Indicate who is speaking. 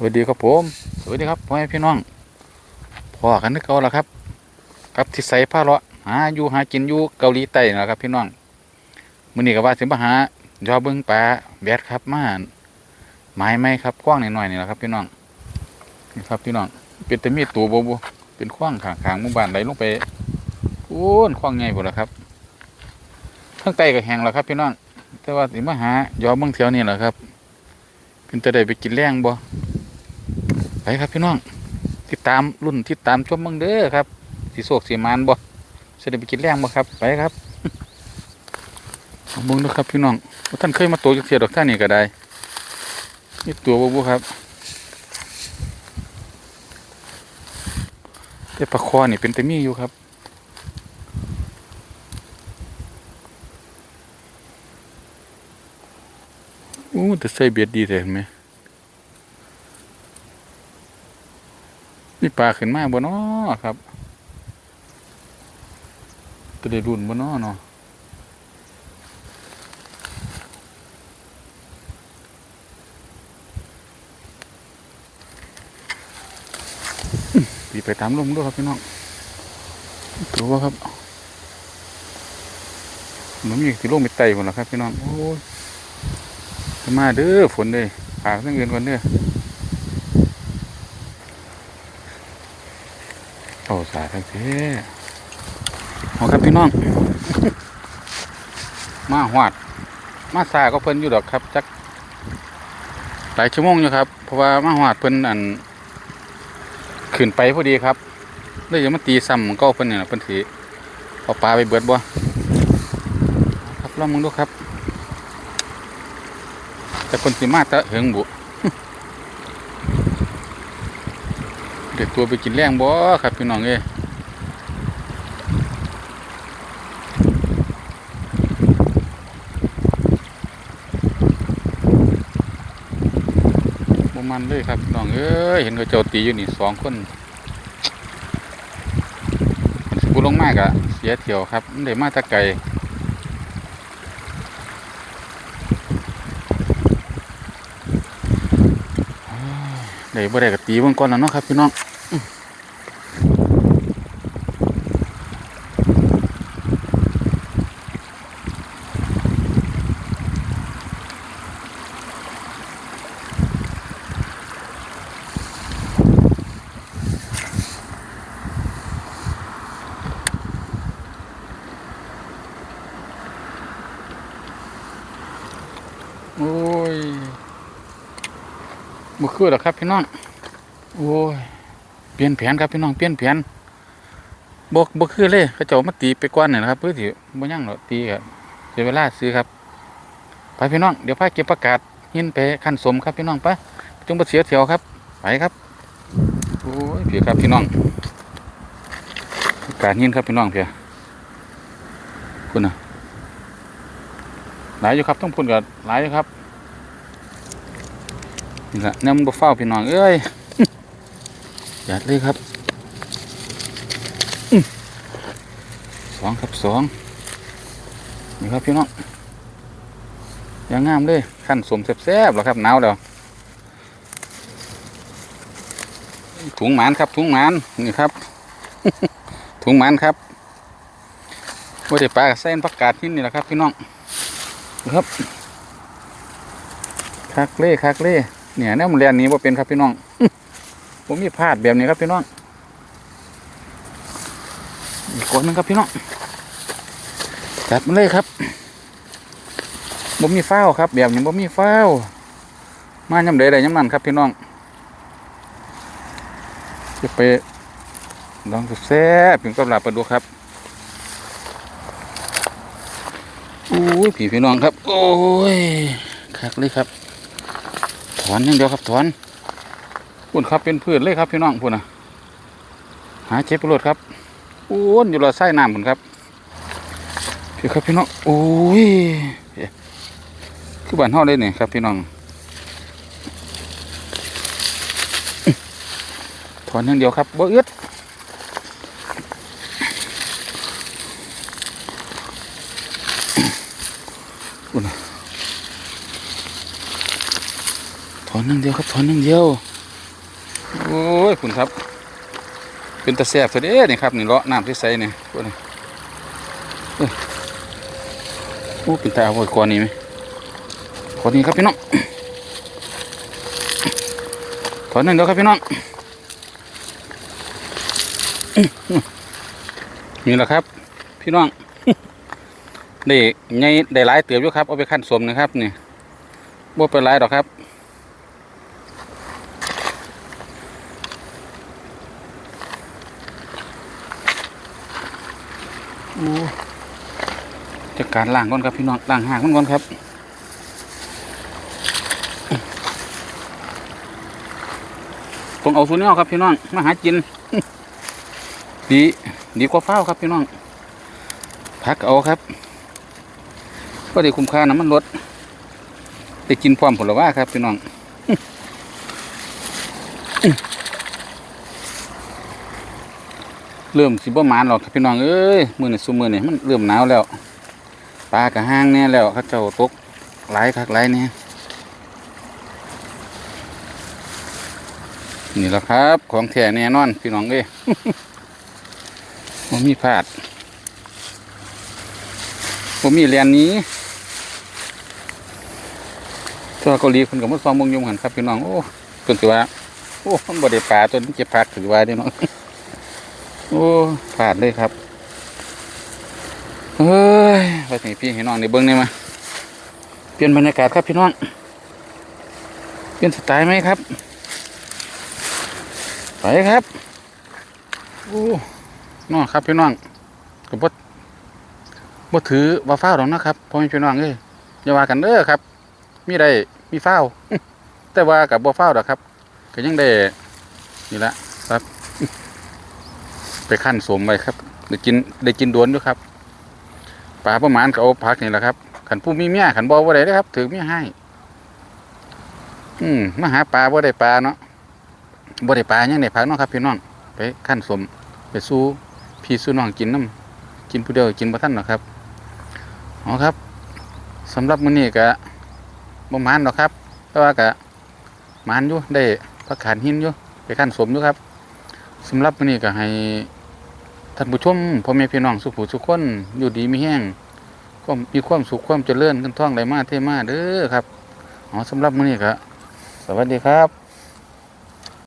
Speaker 1: สวัสดีครับผมสวัสดีครับพ่อแม่พี่น้องพอกันนึกเอาละครับกับทิศไสผ้าเลาะหาอยู่หากินอยู่เกาหลีใต้นั่นล่ะครับพี่น้องมื้อนี้ก็ว่าสิมาหายอเบิ่งปลาแบดครับมาหมายไหมครับกว้างหน่อยๆนี่แหละครับ พี่น้องนี่ครับพี่น้องเป็นแต่มีตัวบ่บ่เป็นขว้างขางๆหมู่บ้านไหลลงไปโอ้นขว้างใหญ่พุ่นล่ะครับข้างใต้ก็แห้งแล้วครับ พี่น้องแต่ว่าสิมาหายอเบิ่งแถวนี้แหละครับเป็นจะได้ไปกินแรงบ่ ไปครับพี่น้องติดตามรุ่นติดตามชมเมืองเด้อครับสีโศกสีมานบ่จะได้ไปกินแรงบ่ครับไปครับเอาเบิ่งเด้อครับพี่น้องท่านเคยมาตัวจักเสียดอกท่านนี่ก็ได้นี่ตัวบ่บ่ครับแต่ปลาคอนี่เป็นต่มีอยู่ครับอู้แต่ใส่เบียดดีแต่เห็นไหมีปลาขึ้นมาบ่น้อครับก็ได้รุ่นบ่น้อเนาะตีไปตามลมด้วยครับพี่น้องตัวว่าครับมันมีสิลงไปไต่หมดแล้วครับพี่น้องโอ้ยมาเด้อฝนเลยฝากทั้งเงินก่อนเด้อ โอ้สาทั้งเท่เอาครับพี่น้อง มาหวาดมาซาก็เพิ่นอยู่ดอกครับจักหลายชั่วโมงอยู่ครับ เพราะว่ามาหวาดเพิ่นอันขึ้นไปพอดีครับเลยจะมาตีซ้ำก็เพิ่นเนี่ยเพิ่นถือเอาปลาไปเบิดบ่ครับลองมึงดูครับ แต่คนสิมาแตะเหิงบุ เด็กตัวไปกินแรงบ่ครับพี่น้องเอ้บ่มันเลยครับพี่น้องเอ้ยเห็นเขาเจ้าตีอยู่นี่สองคนสิบุลงมากอะเสียเที่ยวครับมันได้มาตะไก ได้บ่ได้ก็ตีเบิ่งก่อนแล้วเนาะครับพี่น้องโอ้ย บ่คือหรอครับพี่น้อง โอ้ย เปลี่ยนแผนครับพี่น้อง เปลี่ยนแผนบ่บ่คือเลยเขาเจ้ามาตีไปก่อนนี่นะครับเพื่อที่บ่ยังหรอตีครับเสียเวลาซื้อครับ ไปพี่น้อง เดี๋ยวพาเก็บประกาศหินไปขั้นสมครับพี่น้องไปจงบ่เสียเที่ยวครับ ไปครับ โอ้ยเพียครับพี่น้องประกาศหินครับพี่น้องเพียคุณนะหลายอยู่ครับต้องพูดกับหลายอยู่ครับ นี่ละนี่ยมันบ่เฝ้าพี่น้องเอ้ยจัดเลยครับอสองครับสองนี่ครับพี่น้องย่างงามเลยขั้นสมแซ่บๆแล้วครับหนาวแล้วถุงหมานครับถุงหมานนี่ครับ ถุงหมานครับว่าได้ปลาเส้นประกาศที่นี่แหละครับพี่น้องครับคักเล่คักเล่ เนี่ยแนวมันเรียนนี้ว่าเป็นครับพี่น้องผมมีพลาดแบบนี้ครับพี่น้องอีกคนนึงครับพี่น้องจัดมาเลยครับผมมีฟ้าครับ แบบนี้ผมมีฟ้า มาย่ำเดยได้ย่ำนั่นครับพี่น้องจะไปลองแซ่บถึงกับหลับไปดูครับโอ้ยผีพี่น้องครับ โอ้ยคักเลยครับ อนอย่างเดียวครับถอนปุ่นครับเป็นพืชเลยครับพี่น้องปุ่นนะหาเจ็บประโยชน์ครับอ้ยอยู่รอไส้น้ำปุ่นครับพี่ครับพี่น้องโอ้ยคือบ้านห่อเลยนี่ครับพี่น้องถอนอย่างเดียวครับบ่เอื้อดถอนห นึ่งเดียวครับถอนหนึ่งเดียว โอ้ยคุณครับ เป็นตะแสบซะเด้นี่ครับนี่เลาะน้ำที่ใสเนี่ยพวกนี้เอ้ยโอ้เป็นตาเอาไว้ก่อนนี่ไหมขอนี้ครับพี่น้องถอนหนึ่งเดียวครับพี่น้องนี่แหละครับ พี่น้องได้ไงได้หลายเติบอยู่ครับเอาไปขั้นสมนะครับนี่บ่เป็นไรอกครับ จัดการล่างก่อนครับพี่น้องล่างหางมันก่อนครับต้องเอาส่วนนี้เอครับพี่น้องมาหากินดีดีกว่าเฝ้าครับพี่น้องพักเอาครับก็ได้คุ้มค่าน้ำมันลดได้กินพร้อมผลว่าครับพี่น้อง เริ่มสิบ่หมานหรอกครับพี่น้องเอ้ยมือนี่ซุมือนี่มันเริ่มหนาวแล้วปลากระห้างแน่แล้วเขาเจ้าตกหลายคักหลายเนี่ยนี่แหละครับ ของแท้แน่นอนพี่น้องเอ้ยผมมีพลาดผมมีเรียนนี้ตัวเกาหลีคนกับมันซองมงยงหันครับพี่น้องโอ้จนถือว่าโอ้มันบ่ได้ปลาจนเจ็บปากถือว่าเด้เนาะ โอ้ผ่านเลยครับเฮ้ยไปถึงพี่ให้น้องในเบิ้งได้มา เปลี่ยนบรรยากาศครับพี่น้อง เปลี่ยนสไตล์ไหมครับ ไปครับ โอ้น้องครับพี่น้องกับ่บ่ถือว่าฟ้าหรอกนะครับพ่อแม่พี่น้องเอ้ยอย่าว่ากันเด้อครับ มีได้มีฟ้าแต่ว่ากับบ่ฟ้าวดอกครับ ก็ยังได้นี่ละครับ ไปขั้นสมไปครับ ได้กินได้กินดวนด้วยครับปลาประมาณก็เอาพักนี่แหละครับขันผู้มีเมียขันบอว่าได้ครับ ถือเมียให้ อืมมาหาปลาว่าได้ปลาเนาะบ่ได้ปลายังได้พักเนาะครับพี่น้องไปขั้นสมไปสู้พี่สู้น้องกินน้ำกินผู้เดียวกินบ่ท่านหรอครับอ๋อครับสำหรับมื้อนี้ก็บ่หมานหรอกครับแต่ว่าก็มานอยู่ได้พักขานหินอยู่ไปขั้นสมอยู่ครับสำหรับวันนี้ก็ให้ ท่านผู้ชมพ่อแม่พี่น้องสุขูสุขคนอยู่ดีมีแห้งก็มีความสุขความเจริญขึ้นท่องไรมาเทมาเด้อครับอ๋อสำหรับมื้อนี้ครับสวัสดีครับ